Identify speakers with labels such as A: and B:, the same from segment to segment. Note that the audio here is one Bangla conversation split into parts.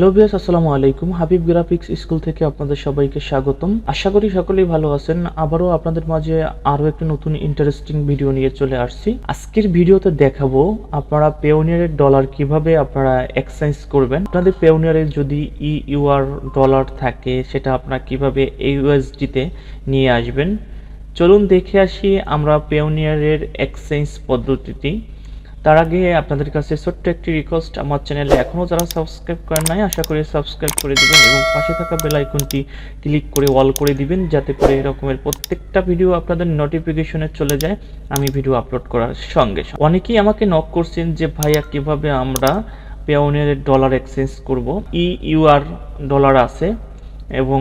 A: হ্যালো আসসালামু আলাইকুম। হাবিব গ্রাফিক্স স্কুল থেকে আপনাদের সবাইকে স্বাগতম। আশা করি সকলেই ভালো আছেন। আবারও আপনাদের মাঝে আরও একটি নতুন ইন্টারেস্টিং ভিডিও নিয়ে চলে আসছি। আজকের ভিডিওতে দেখাবো আপনারা পেওনিয়ারের ডলার কীভাবে আপনারা এক্সচেঞ্জ করবেন। আপনাদের পেওনিয়ারের যদি ই ইউআর ডলার থাকে, সেটা আপনারা কীভাবে ইউএসডিতে নিয়ে আসবেন? চলুন দেখে আসি আমরা পেওনিয়ারের এক্সচেঞ্জ পদ্ধতিটি। তার আগে আপনাদের কাছে ছোট্ট একটি রিকোয়েস্ট আমার চ্যানেলে এখনও যারা সাবস্ক্রাইব করেন নাই, আশা করি সাবস্ক্রাইব করে দিবেন এবং পাশে থাকা বেল আইকনটি ক্লিক করে অল করে দিবেন, যাতে করে এরকমের প্রত্যেকটা ভিডিও আপনাদের নোটিফিকেশনে চলে যায়, আমি ভিডিও আপলোড করার সঙ্গে অনেকেই আমাকে নক করছেন যে, ভাইয়া, কীভাবে আমরা পেওনিয়ারের ডলার এক্সচেঞ্জ করব? ই ইউআর ডলার আছে, এবং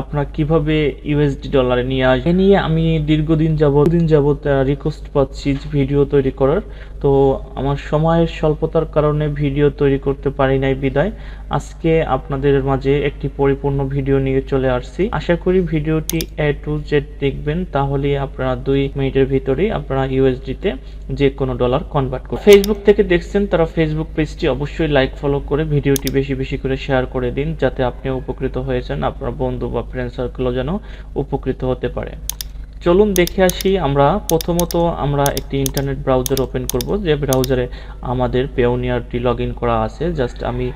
A: আপনারা কীভাবে ইউএসডি ডলারে নিয়ে আসবেন? নিয়ে আমি দীর্ঘদিন যাবত দিন যাবত রিকোয়েস্ট পাচ্ছি ভিডিও তৈরি করার। তো আমার সময়ের স্বল্পতার কারণে ভিডিও তৈরি করতে পারি নাই বিদায়। আজকে আপনাদের মাঝে একটি পরিপূর্ণ ভিডিও নিয়ে চলে আসছি। আশা করি ভিডিওটি এ টু জেড দেখবেন, তাহলে আপনারা দুই মিনিটের ভিতরেই আপনারা ইউএসডিতে যে কোনো ডলার কনভার্ট করবেন। ফেসবুক থেকে দেখছেন তারা ফেসবুক পেজটি অবশ্যই লাইক ফলো করে ভিডিওটি বেশি বেশি করে শেয়ার করে দিন, যাতে আপনি উপকৃত হয়েছেন, আপনার বন্ধু বা ফ্রেন্ড সার্কেলও যেন উপকৃত হতে পারে। চলুন দেখে আসি আমরা। প্রথমত আমরা একটি ইন্টারনেট ব্রাউজার ওপেন করব, যে ব্রাউজারে আমাদের পেওনিয়ারটি লগ করা আছে। জাস্ট আমি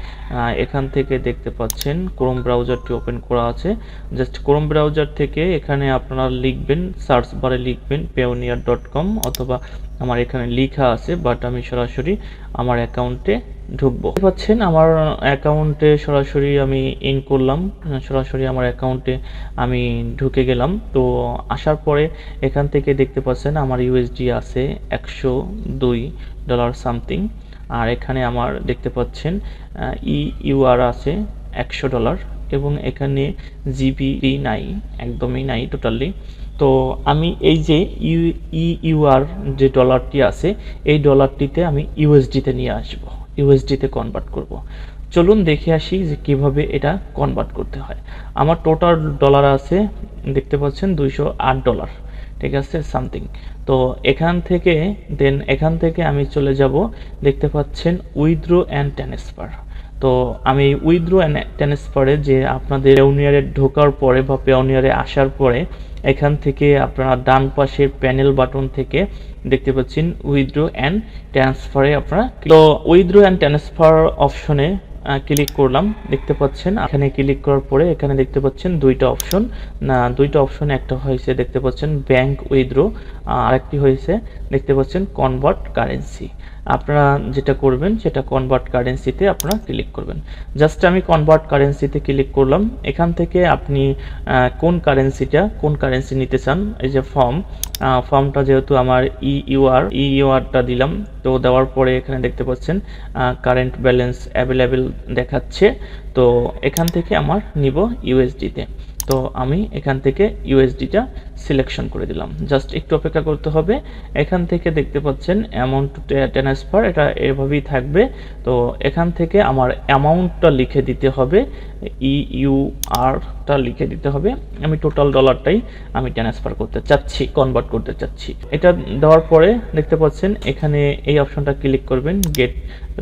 A: এখান থেকে দেখতে পাচ্ছেন ক্রোম ব্রাউজারটি ওপেন করা আছে। জাস্ট ক্রোম ব্রাউজার থেকে এখানে আপনারা লিখবেন সার্চ বারে লিখবেন পেওনিয়ার ডট কম অথবা আমার এখানে লেখা আছে বাট আমি সরাসরি আমার অ্যাকাউন্টে ঢুকবো। পাচ্ছেন, আমার অ্যাকাউন্টে সরাসরি আমি ইন করলাম। সরাসরি আমার অ্যাকাউন্টে আমি ঢুকে গেলাম। তো আসার পরে এখান থেকে দেখতে পাচ্ছেন, আমার ইউএসডি আছে একশো দুই ডলার সামথিং আর এখানে আমার দেখতে পাচ্ছেন ই ইউআর আছে একশো ডলার এবং এখানে জিবি নাই, একদমই নাই টোটালি তো আমি এই যে ইউ ই ইউআর যে ডলারটি আছে, এই ডলারটিতে আমি ইউএসডিতে নিয়ে আসব। ইউএসডিতে কনভার্ট করব। চলুন দেখে আসি যে কীভাবে এটা কনভার্ট করতে হয়। আমার টোটাল ডলার আছে, দেখতে পাচ্ছেন দুইশো আট ডলার ঠিক আছে সামথিং তো এখান থেকে দেন এখান থেকে আমি চলে যাব, দেখতে পাচ্ছেন উইথড্রো অ্যান্ড ট্রান্সফার তো আমি উইথড্রো অ্যান্ড ট্রান্সফারে যে আপনাদের পেওনিয়ারে ঢোকার পরে বা পেওনিয়ারে আসার পরে এখান থেকে আপনারা ডান পাশের প্যানেল বাটন থেকে দেখতে পাচ্ছেন উইথড্রো অ্যান্ড ট্রান্সফারে আপনারা তো উইথড্রো অ্যান্ড ট্রান্সফার অপশনে ক্লিক করলাম, দেখতে পাচ্ছেন, এখানে ক্লিক করার পরে এখানে দেখতে পাচ্ছেন দুইটা অপশন না, দুইটা অপশন একটা হয়েছে দেখতে পাচ্ছেন ব্যাংক উইথড্রো আরেকটি হয়েছে দেখতে পাচ্ছেন কনভার্ট কারেন্সি আপনারা যেটা করবেন, সেটা কনভার্ট কারেন্সিতে আপনারা ক্লিক করবেন। জাস্ট আমি কনভার্ট কারেন্সিতে ক্লিক করলাম, এখান থেকে আপনি কোন কারেন্সিটা কোন কারেন্সি নিতে চান? এই যে ফর্ম ফর্মটা যেহেতু আমার ইউআর ইউআরটা দিলাম তো দেওয়ার পরে এখানে দেখতে পাচ্ছেন কারেন্ট ব্যালেন্স অ্যাভেলেবেল দেখাচ্ছে। তো এখান থেকে আমার নিব ইউএসডিতে তো আমি এখান থেকে ইউএসডিটা সিলেকশন করে দিলাম। জাস্ট একটু অপেক্ষা করতে হবে। এখান থেকে দেখতে পাচ্ছেন অ্যামাউন্ট টু ট্রান্সফার এটা এভাবেই থাকবে। তো এখান থেকে আমার অ্যামাউন্টটা লিখে দিতে হবে। ই ইউ আরটা লিখে দিতে হবে। আমি টোটাল ডলারটাই আমি ট্রান্সফার করতে চাচ্ছি কনভার্ট করতে চাচ্ছি। এটা দেওয়ার পরে দেখতে পাচ্ছেন এখানে এই অপশনটা ক্লিক করবেন গেট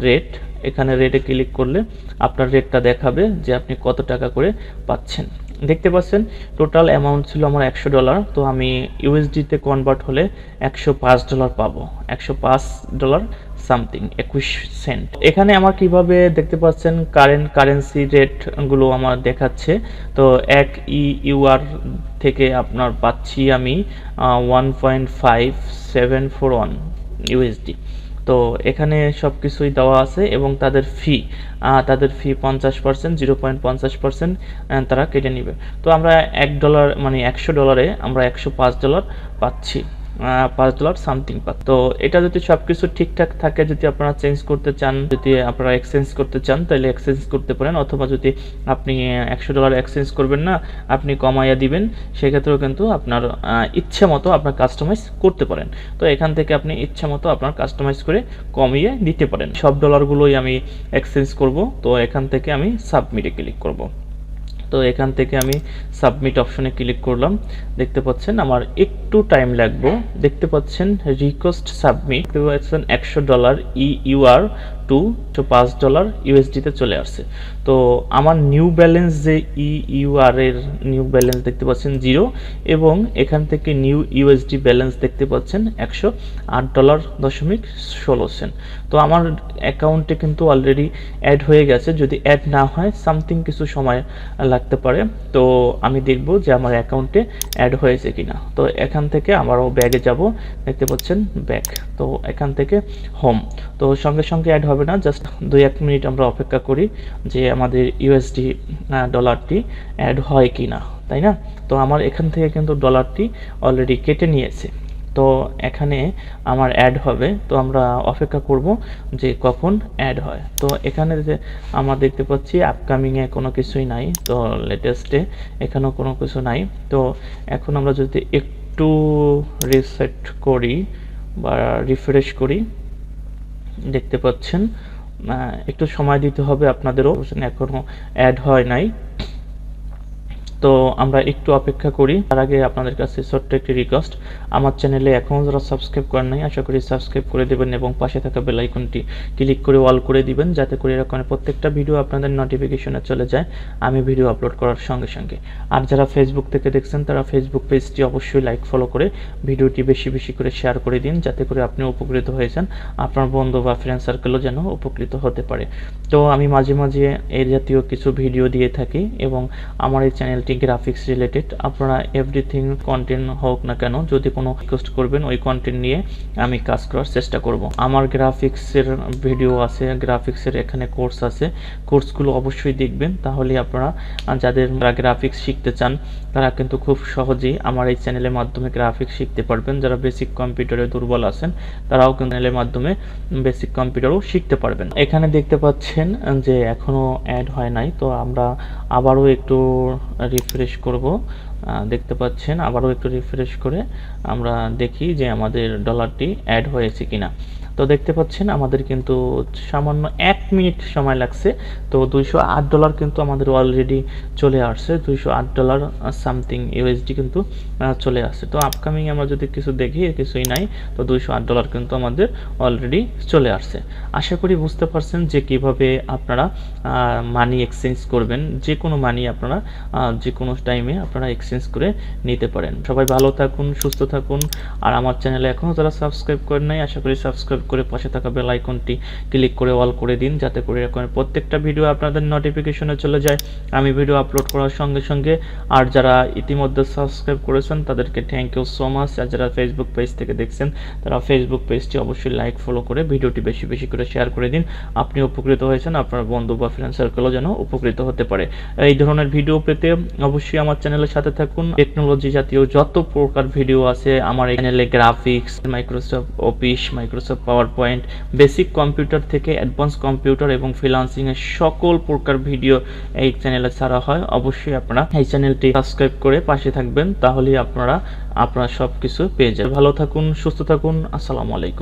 A: রেট এখানে রেটে ক্লিক করলে আপনার রেটটা দেখাবে যে আপনি কত টাকা করে পাচ্ছেন। দেখতে পাচ্ছেন টোটাল অ্যামাউন্ট ছিল আমার একশো ডলার তো আমি ইউএসডিতে কনভার্ট হলে একশো পাঁচ ডলার পাবো, একশো পাঁচ ডলার সামথিং একুশ সেন্ট এখানে আমার কীভাবে দেখতে পাচ্ছেন কারেন্ট কারেন্সি রেটগুলো আমার দেখাচ্ছে, তো এক ই ইউআর থেকে আপনার পাচ্ছি আমি one point five seven four one USD তো এখানে সব কিছুই দেওয়া আছে এবং তাদের ফি তাদের ফি পঞ্চাশ পার্সেন্ট জিরো পয়েন্ট পঞ্চাশ পার্সেন্ট তারা কেটে নেবে। তো আমরা এক ডলার মানে একশো ডলারে আমরা একশো পাঁচ ডলার পাচ্ছি। পাঁচ ডলার সামথিং পাত তো এটা যদি সব কিছু ঠিকঠাক থাকে, যদি আপনারা চেঞ্জ করতে চান, যদি আপনারা এক্সচেঞ্জ করতে চান, তাহলে এক্সচেঞ্জ করতে পারেন। অথবা যদি আপনি একশো ডলার এক্সচেঞ্জ করবেন না, আপনি কমাইয়া দিবেন, সেক্ষেত্রেও কিন্তু আপনার ইচ্ছে মতো আপনার কাস্টমাইজ করতে পারেন। তো এখান থেকে আপনি ইচ্ছে মতো আপনার কাস্টমাইজ করে কমিয়ে দিতে পারেন। সব ডলারগুলোই আমি এক্সচেঞ্জ করব। তো এখান থেকে আমি সাবমিটে ক্লিক করব। তো এখান থেকে আমি সাবমিট অপশনে ক্লিক করলাম। দেখতে পাচ্ছেন আমার একটু টাইম লাগবে। দেখতে পাচ্ছেন রিকোয়েস্ট সাবমিট দেখতে পাচ্ছেন একশো dollar E U R to পাঁচ ডলার ইউএসডিতে চলে আসছে। তো আমার নিউ ব্যালেন্স যে ই ইউআর এর নিউ ব্যালেন্স দেখতে পাচ্ছেন জিরো এবং এখান থেকে নিউ ইউএসডি ব্যালেন্স দেখতে পাচ্ছেন একশো আট ডলার দশমিক ষোলো সেন্ট তো আমার অ্যাকাউন্টে কিন্তু অলরেডি অ্যাড হয়ে গেছে। যদি অ্যাড না হয় সামথিং কিছু সময় লাগতে পারে। তো আমি দেখব যে আমার অ্যাকাউন্টে অ্যাড হয়েছে কিনা। তো এখান থেকে আমারও ব্যাগে যাব। দেখতে পাচ্ছেন ব্যাগ তো এখান থেকে হোম তো সঙ্গে সঙ্গে অ্যাড হবে না জাস্ট দুই এক মিনিট আমরা অপেক্ষা করি যে আমাদের ইউএসডি ডলারটি অ্যাড হয় কি না তাই না? তো আমার এখান থেকে কিন্তু ডলারটি অলরেডি কেটে নিয়েছে। তো এখানে আমার অ্যাড হবে, তো আমরা অপেক্ষা করব যে কখন অ্যাড হয়। তো এখানে যে আমরা দেখতে পাচ্ছি আপকামিংয়ে কোনো কিছুই নাই, তো লেটেস্টে এখানেও কোনো কিছু নাই। তো এখন আমরা যদি একটু রিসেট করি বা রিফ্রেশ করি দেখতে পাচ্ছেন। একটু সময় দিতে হবে আপনাদেরও এখনও অ্যাড হয় নাই। তো আমরা একটু অপেক্ষা করি। তার আগে আপনাদের কাছে ছোট্ট একটি রিকোয়েস্ট আমার চ্যানেলে এখনও যারা সাবস্ক্রাইব করেন নাই, আশা করি সাবস্ক্রাইব করে দেবেন এবং পাশে থাকা বেল আইকনটি ক্লিক করে অল করে দিবেন, যাতে করে এরকম প্রত্যেকটা ভিডিও আপনাদের নোটিফিকেশনে চলে যায়। আমি ভিডিও আপলোড করার সঙ্গে সঙ্গে। আর যারা ফেসবুক থেকে দেখছেন, তারা ফেসবুক পেজটি অবশ্যই লাইক ফলো করে ভিডিওটি বেশি বেশি করে শেয়ার করে দিন, যাতে করে আপনি উপকৃত হয়েছেন, আপনার বন্ধু বা ফ্রেন্ড সার্কেলও যেন উপকৃত হতে পারে। তো আমি মাঝে মাঝে এই জাতীয় কিছু ভিডিও দিয়ে থাকি এবং আমার এই চ্যানেলটি গ্রাফিক্স রিলেটেড আপনারা এভরিথিং কন্টেন্ট হোক না কেন, যদি কোনো রিকোয়েস্ট করবেন, ওই কন্টেন্ট নিয়ে আমি কাজ করার চেষ্টা করব। আমার গ্রাফিক্সের ভিডিও আছে গ্রাফিক্সের এখানে কোর্স আছে। কোর্সগুলো অবশ্যই দেখবেন তাহলে আপনারা যাদের গ্রাফিক্স শিখতে চান, তারা কিন্তু খুব সহজেই আমার এই চ্যানেলের মাধ্যমে গ্রাফিক্স শিখতে পারবেন। যারা বেসিক কম্পিউটারে দুর্বল আছেন, তারাও চ্যানেলের মাধ্যমে বেসিক কম্পিউটারও শিখতে পারবেন। এখানে দেখতে পাচ্ছেন যে এখনও অ্যাড হয় নাই, তো আমরা আবারও একটু রিফ্রেশ করব। দেখতে পাচ্ছেন, আবারও একটু রিফ্রেশ করে আমরা দেখি যে আমাদের ডলারটি অ্যাড হয়েছে কিনা। তো দেখতে পাচ্ছেন, আমাদের কিন্তু সামান্য এক মিনিট সময় লাগছে। তো দুইশো আট ডলার কিন্তু আমাদের অলরেডি চলে আসছে। দুইশো আট ডলার সামথিং ইউএসডি কিন্তু চলে আসছে। তো আপকামিং আমরা যদি কিছু দেখি, কিছুই নাই, তো দুইশো আট ডলার কিন্তু আমাদের অলরেডি চলে আসছে। আশা করি বুঝতে পারছেন যে কীভাবে আপনারা মানি এক্সচেঞ্জ করবেন। যে কোনো মানি আপনারা যে কোনো টাইমে আপনারা এক্সচেঞ্জ করে নিতে পারেন। সবাই ভালো থাকুন, সুস্থ থাকুন। আর আমার চ্যানেলে এখনও যারা সাবস্ক্রাইব করেন নাই, আশা করি সাবস্ক্রাইব করে পাশে থাকা বেল আইকনটি ক্লিক করে অল করে দিন, যাতে করে এরকম প্রত্যেকটা ভিডিও আপনাদের নোটিফিকেশনে চলে যায়। আমি ভিডিও আপলোড করার সঙ্গে সঙ্গে আর যারা ইতিমধ্যে সাবস্ক্রাইব করেছেন, তাদেরকে থ্যাংক ইউ সো মাচ আর যারা ফেসবুক পেজ থেকে দেখছেন, তারা ফেসবুক পেজটি অবশ্যই লাইক ফলো করে ভিডিওটি বেশি বেশি করে শেয়ার করে দিন। আপনি উপকৃত হয়েছেন, আপনার বন্ধু বা ফ্রেন্ড সার্কেলও যেন উপকৃত হতে পারে। এই ধরনের ভিডিও পেতে অবশ্যই আমার চ্যানেলের সাথে থাকুন। টেকনোলজি জাতীয় যত প্রকার ভিডিও আছে, আমার চ্যানেলে graphics Microsoft office Microsoft power point basic computer থেকে অ্যাডভান্স কম্পিউটার এবং ফ্রিলান্সিংয়ের সকল প্রকার ভিডিও এই চ্যানেলে ছাড়া হয়। অবশ্যই আপনারা এই চ্যানেলটি সাবস্ক্রাইব করে পাশে থাকবেন, তাহলেই আপনারা আপনারা সব কিছু পেয়ে যাবেন। ভালো থাকুন, সুস্থ থাকুন, আসসালামু আলাইকুম।